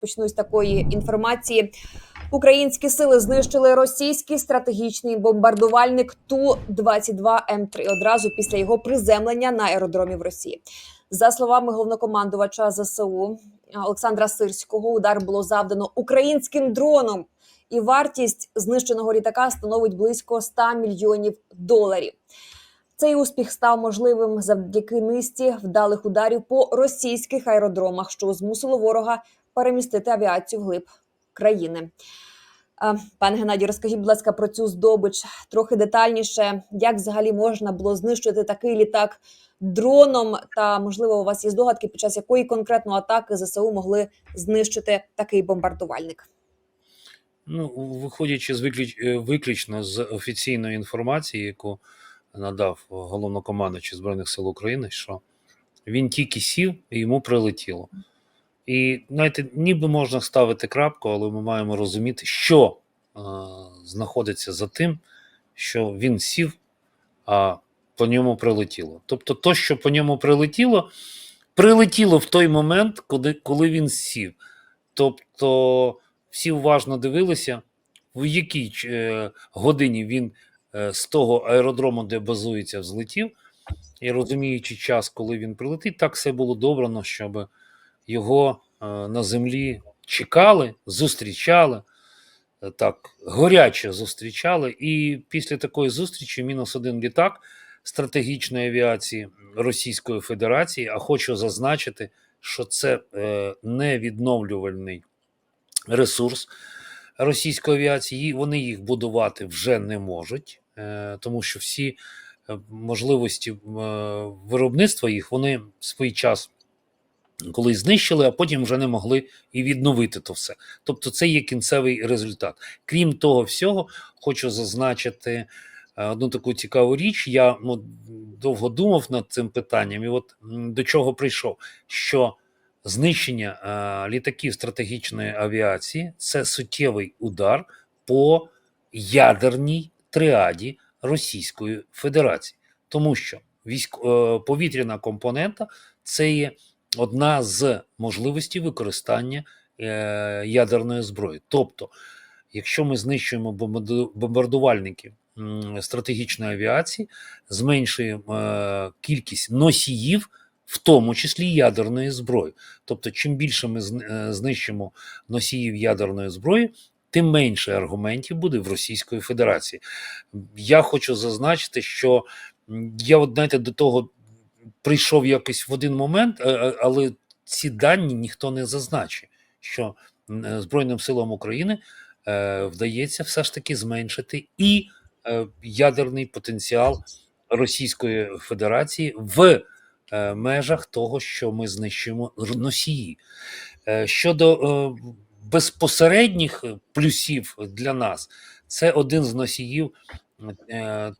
Почну з такої інформації. Українські сили знищили російський стратегічний бомбардувальник Ту-22 М3 одразу після його приземлення на аеродромі в Росії. За словами головнокомандувача ЗСУ Олександра Сирського, удар було завдано українським дроном, і вартість знищеного літака становить близько 100 мільйонів доларів. Цей успіх став можливим завдяки низці вдалих ударів по російських аеродромах, що змусило ворога перемістити авіацію вглиб країни. Пане Геннадію, розкажіть, будь ласка, про цю здобич трохи детальніше. Як взагалі можна було знищити такий літак дроном? Та можливо, у вас є здогадки, під час якої конкретно атаки ЗСУ могли знищити такий бомбардувальник? Ну, виходячи з виключ... е, виключно з офіційної інформації, яку надав головнокомандуючий Збройних сил України, що він тільки сів і йому прилетіло. І знаєте, ніби можна ставити крапку, але ми маємо розуміти, що е, знаходиться за тим, що він сів, а по ньому прилетіло. Тобто, то, що по ньому прилетіло, прилетіло в той момент, коли, коли він сів. Тобто, всі уважно дивилися, в якій е, годині він е, з того аеродрому, де базується, взлетів, і розуміючи час, коли він прилетить, так все було добрано, щоб його е, на землі чекали, зустрічали, е, так горяче зустрічали. І після такої зустрічі мінус один літак стратегічної авіації Російської Федерації. А хочу зазначити, що це е, невідновлювальний ресурс російської авіації. Вони їх будувати вже не можуть, тому що всі можливості виробництва їх вони в свій час коли знищили, а потім вже не могли і відновити то все. Тобто, це є кінцевий результат. Крім того всього, хочу зазначити е, одну таку цікаву річ. Я ну, довго думав над цим питанням, і от до чого прийшов, що знищення е, літаків стратегічної авіації це суттєвий удар по ядерній тріаді Російської Федерації, тому що військ, е, повітряна компонента це є одна з можливостей використання е, ядерної зброї. Тобто, якщо ми знищуємо бомбарду- бомбардувальники стратегічної авіації, зменшуємо е, кількість носіїв, в тому числі ядерної зброї. Тобто, чим більше ми е, знищимо носіїв ядерної зброї, тим менше аргументів буде в Російської Федерації. Я хочу зазначити, що я, от, знаєте, до того прийшов якось в один момент, е, е, але ці дані ніхто не зазначив, що е, Збройним силам України вдається все ж таки зменшити і ядерний потенціал Російської Федерації в межах того, що ми знищуємо р- носії. Щодо безпосередніх плюсів для нас, це один з носіїв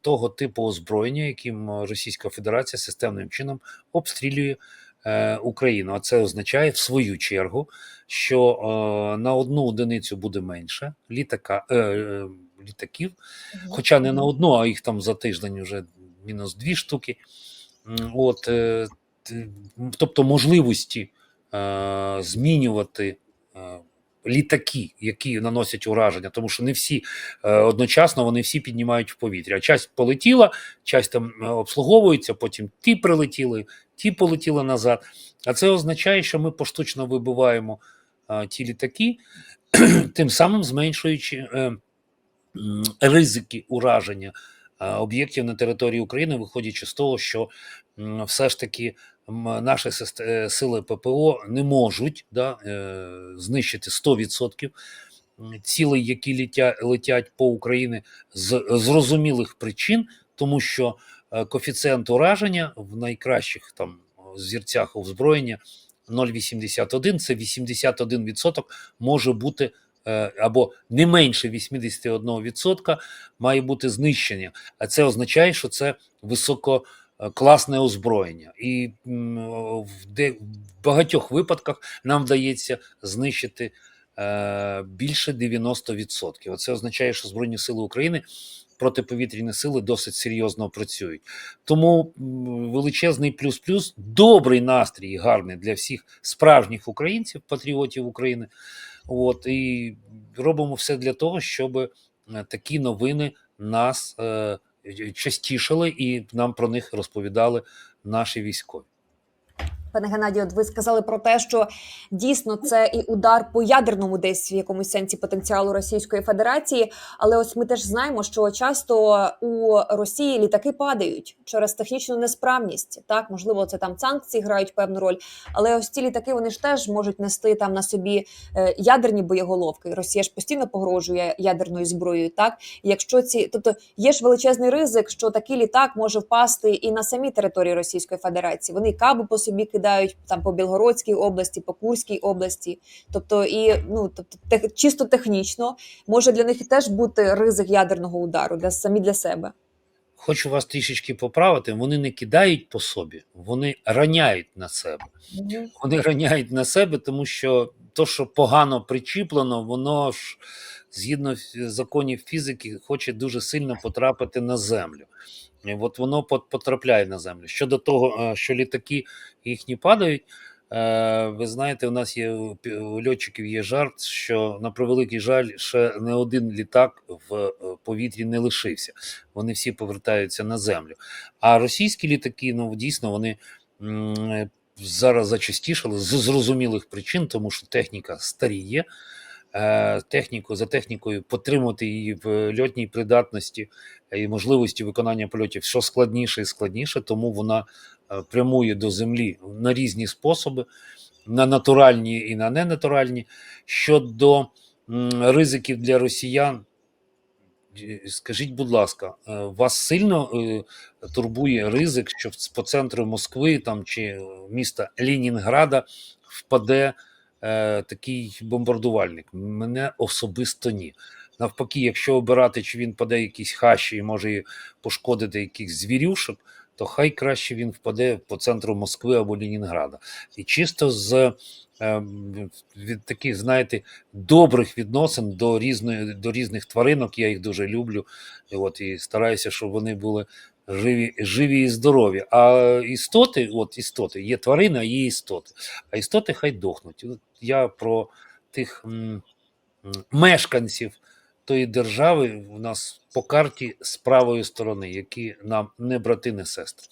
того типу озброєння, яким Російська Федерація системним чином обстрілює е, Україну. А це означає в свою чергу, що е, на одну одиницю буде менше літака, е, е, літаків, хоча не на одну, а їх там за тиждень вже мінус дві штуки. От, е, тобто можливості е, змінювати. Літаки, які наносять ураження, тому що не всі е, одночасно вони всі піднімають в повітря. Часть полетіла, часть там е, обслуговується, потім ті прилетіли, ті полетіли назад. А це означає, що ми поштучно вибиваємо е, ті літаки, тим самим зменшуючи ризики ураження об'єктів на території України, виходячи з того, що все ж таки наші е, сили ППО не можуть да, е, знищити 100% м, цілей, які летять, летять по Україні з зрозумілих причин, тому що е, коефіцієнт ураження в найкращих там зірцях озброєння 0,81 це 81% може бути або не менше 81% має бути знищення. А це означає, що це висококласне озброєння. І в, де, в багатьох випадках нам вдається знищити е, більше 90%. Це означає, що Збройні Сили України протиповітряні сили досить серйозно працюють. Тому величезний плюс-плюс, добрий настрій, гарний для всіх справжніх українців, патріотів України. От і робимо все для того, щоб е, такі новини нас е, частішали і нам про них розповідали наші військові. Пане Геннадію, ви сказали про те, що дійсно це і удар по ядерному десь в якомусь сенсі потенціалу Російської Федерації. Але ось ми теж знаємо, що часто у Росії літаки падають через технічну несправність. Так, можливо, це там санкції грають певну роль. Але ось ці літаки вони ж теж можуть нести там на собі е, ядерні боєголовки. Росія ж постійно погрожує ядерною зброєю. Так, якщо ці, тобто є ж величезний ризик, що такий літак може впасти і на самій території Російської Федерації. Вони кабу по собі кидають там по Білгородській області, по Курській області. Тобто, і ну тобто, тех, чисто технічно може для них і теж бути ризик ядерного удару для самі для себе. Хочу вас трішечки поправити. Вони не кидають по собі, вони раняють на себе. Вони раняють на себе, тому що то, що погано причіплено, воно ж згідно законів фізики, хоче дуже сильно потрапити на землю. От воно потрапляє на землю. Щодо того, е, що літаки їхні падають. е, Ви знаєте, у нас є у льотчиків є жарт, що на превеликий жаль, ще не один літак в е, повітрі не лишився. Вони всі повертаються на землю. А російські літаки, ну дійсно, вони зараз зачастішали з зрозумілих причин, тому що техніка старіє. Е, Техніку за технікою потримати її в льотній придатності і можливості виконання польотів що складніше і складніше, тому вона е, прямує до землі на різні способи, на натуральні і на ненатуральні. Щодо ризиків для росіян, е, скажіть, будь ласка, е, вас сильно е, турбує ризик, що по центру Москви там чи е, міста Ленінграда впаде е, такий бомбардувальник? Мене особисто ні. Навпаки, якщо обирати, чи він паде якісь хащі і може пошкодити якихось звірюшок, то хай краще він впаде по центру Москви або Ленінграда. І чисто з е, від таких, знаєте, добрих відносин до різної до різних тваринок, я їх дуже люблю. І от і стараюся, щоб вони були живі, живі і здорові. А істоти, от істоти, є тварини, а є істоти. А істоти хай дохнуть. Я про тих м, м, мешканців тої держави у нас по карті з правої сторони, які нам не брати, не сестри.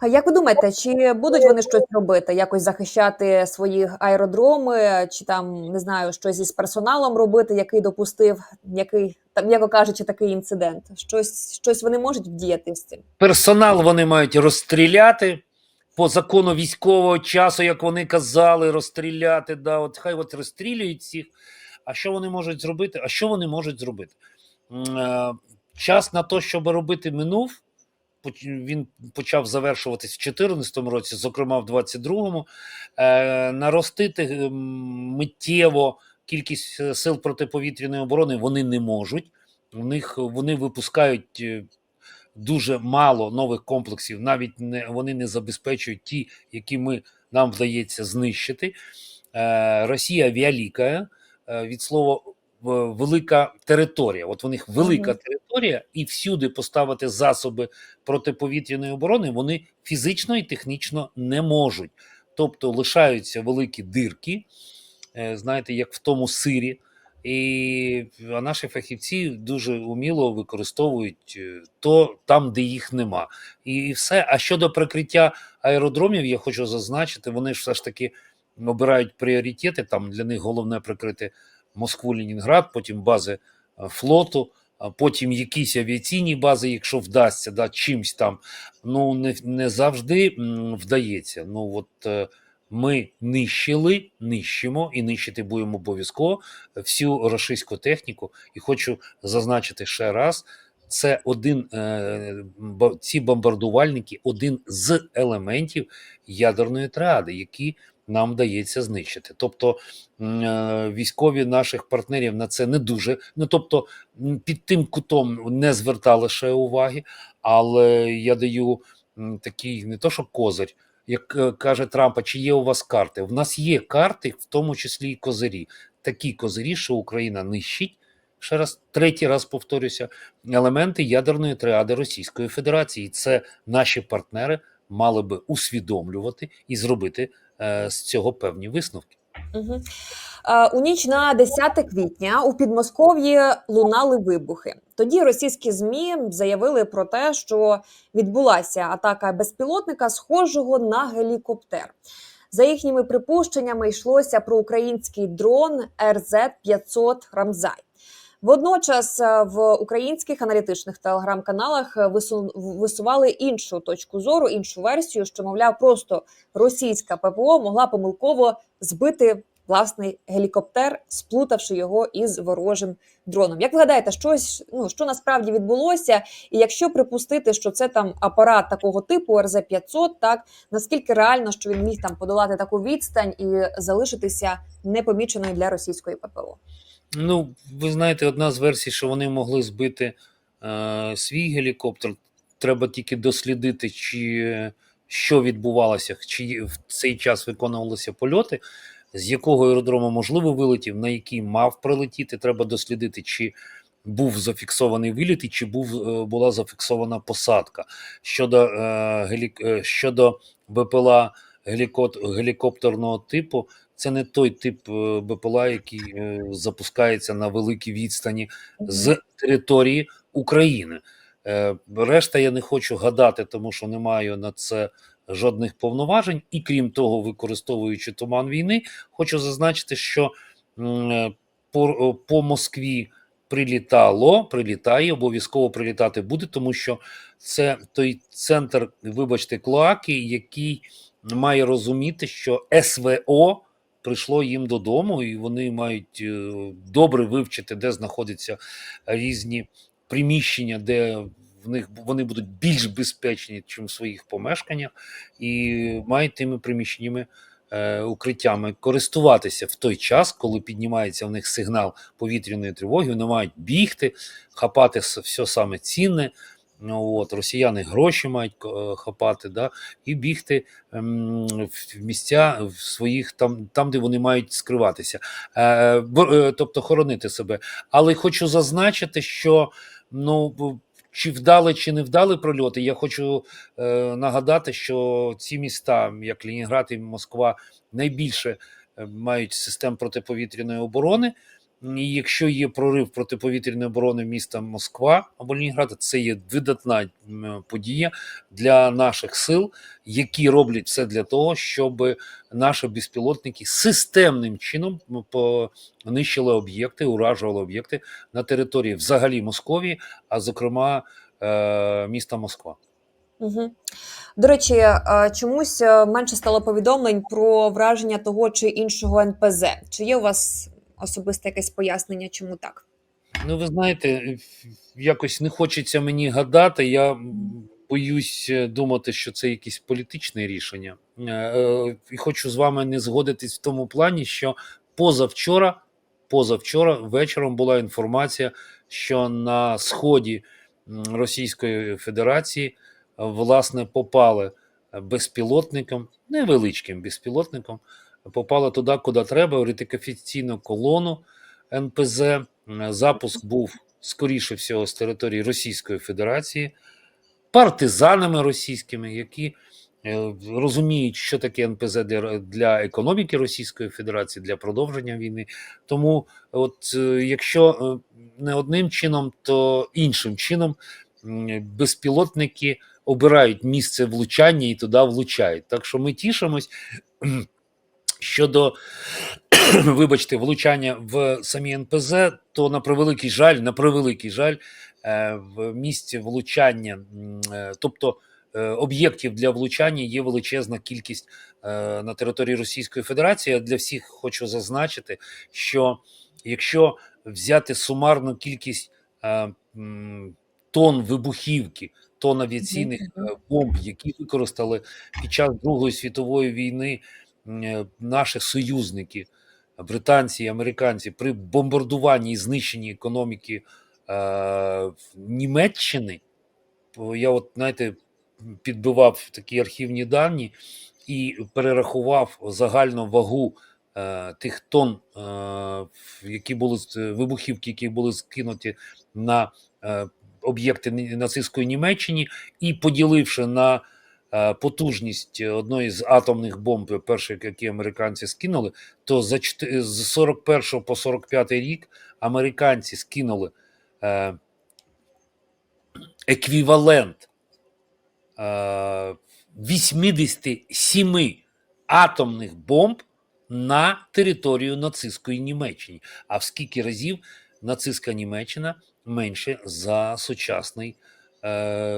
А як ви думаєте, чи будуть вони щось робити, якось захищати свої аеродроми, чи там не знаю, щось із персоналом робити, який допустив, який там, яко кажучи, такий інцидент? Щось, щось вони можуть вдіяти з цим? Персонал вони мають розстріляти по закону військового часу, як вони казали, розстріляти. Да, от хай от розстрілюють всіх. А що вони можуть зробити? А що вони можуть зробити? Е, Час на те, щоб робити, минув. Він почав завершуватись в 2014 році, зокрема в 2022-му. Е, наростити миттєво кількість е, сил протиповітряної оборони вони не можуть. У них вони випускають е, дуже мало нових комплексів, навіть не вони не забезпечують ті, які ми нам вдається знищити. Е, Росія вяліка е, від слова велика територія. От у них велика територія, і всюди поставити засоби протиповітряної оборони вони фізично і технічно не можуть. Тобто лишаються великі дирки, е, знаєте, як в тому сирі. І а наші фахівці дуже уміло використовують е, то там, де їх нема, і, все. А щодо прикриття аеродромів, я хочу зазначити, вони ж все ж таки обирають пріоритети. Там для них головне прикрити Москву, Ленінград, потім бази е, флоту, а потім якісь авіаційні бази, якщо вдасться, да, чимсь там. Ну не, не завжди вдається. Ну от е, ми нищили, нищимо і нищити будемо обов'язково всю російську техніку. І хочу зазначити ще раз: це один е, ці бомбардувальники, один з елементів ядерної триади, які нам вдається знищити. Тобто е, військові наших партнерів на це не дуже. Ну тобто, під тим кутом не звертали ще уваги, але я даю такий не то, що козир. Як е, каже Трампа, чи є у вас карти? В нас є карти, в тому числі і козирі. Такі козирі, що Україна нищить ще раз, третій раз повторюся, елементи ядерної триади Російської Федерації. Це наші партнери мали би усвідомлювати і зробити е, з цього певні висновки. Угу. У ніч на 10 квітня у Підмосков'ї лунали вибухи. Тоді російські змі заявили про те, що відбулася атака безпілотника, схожого на гелікоптер. За їхніми припущеннями йшлося про український дрон РЗ-500 Рамзай. Водночас е, в українських аналітичних телеграм-каналах вису- висували іншу точку зору, іншу версію, що мовляв, просто російська ППО могла помилково збити власний гелікоптер, сплутавши його із ворожим дроном. Як ви гадаєте, щось ну що насправді відбулося? І якщо припустити, що це там апарат такого типу РЗ 500 так наскільки реально, що він міг там подолати таку відстань і залишитися непоміченою для російської ППО? Ну, ви знаєте, одна з версій, що вони могли збити е, свій гелікоптер. Треба тільки дослідити, чи що відбувалося, чи в цей час виконувалися польоти, з якого аеродрому можливо вилетів, на який мав прилетіти. Треба дослідити, чи був зафіксований виліт, і чи був, е, була зафіксована посадка. Щодо, е, гелік, е, щодо БПЛА гелікот, гелікоптерного типу, це не той тип е, БПЛА, який е, запускається на великій відстані з території України. Е, Решта я не хочу гадати, тому що не маю на це жодних повноважень. І крім того, використовуючи туман війни, хочу зазначити, що по, по Москві прилітало, прилітає, обов'язково прилітати буде, тому що це той центр, вибачте, клоаки, який має розуміти, що СВО прийшло їм додому, і вони мають е, добре вивчити, де знаходяться різні приміщення, де в них вони будуть більш безпечні, ніж в своїх помешканнях, і мають тими приміщеннями. е, Укриттями користуватися в той час, коли піднімається в них сигнал повітряної тривоги, вони мають бігти, хапати все саме цінне. Ну, от, росіяни гроші мають е, хапати, да, і бігти ем, в місця в своїх там, там, де вони мають скриватися, е, е, тобто хоронити себе. Але хочу зазначити, що ну. Чи вдали, чи не вдали прольоти, я хочу нагадати, що ці міста, як Ленінград і Москва, найбільше мають систем протиповітряної оборони. Якщо є прорив протиповітряної оборони міста Москва або Ленінграда, це є видатна подія для наших сил, які роблять все для того, щоб наші безпілотники системним чином понищили об'єкти, уражували об'єкти на території взагалі Московії, а зокрема е, міста Москва. Угу. До речі, е, чомусь е, менше стало повідомлень про враження того чи іншого НПЗ. Чи є у вас особисте якесь пояснення, чому так? Ну, ви знаєте, якось не хочеться мені гадати. Я боюсь е, думати, що це якесь політичне рішення. Е, е, І хочу з вами не згодитись в тому плані, що позавчора, позавчора вечором була інформація, що на сході Російської Федерації власне попали безпілотником, невеличким безпілотником, попали туди, куди треба, в ретикафіційну колону НПЗ. Запуск був скоріше всього з території Російської Федерації, партизанами російськими, які е, розуміють, що таке НПЗ для, економіки Російської Федерації, для продовження війни. Тому, от е, якщо е, не одним чином, то іншим чином безпілотники обирають місце влучання і туди влучають. Так що ми тішимось. Щодо, вибачте, влучання в самі НПЗ, то на превеликий жаль, на превеликий жаль, е, в місці влучання, е, тобто е, об'єктів для влучання є величезна кількість на території Російської Федерації. Я Для всіх хочу зазначити, що якщо взяти сумарну кількість м, тонн вибухівки, тонн авіаційних бомб, які використали під час Другої світової війни наші союзники, британці і американці, при бомбардуванні і знищенні економіки е, Німеччини, я от знаєте, підбивав такі архівні дані і перерахував загальну вагу е, тих тонн, е, які були з- вибухівки, які були скинуті на е, об'єкти нацистської Німеччини, і поділивши на е, потужність одної з атомних бомб, перших, які американці скинули, то за чотир- з 41 по 45 рік американці скинули е, еквівалент е, 87 атомних бомб на територію нацистської Німеччини. А в скільки разів нацистська Німеччина менше за сучасний е,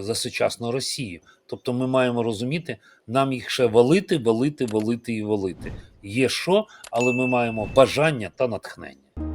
за сучасну Росію. Тобто ми маємо розуміти, нам їх ще валити, валити, валити і валити. Є що, але ми маємо бажання та натхнення.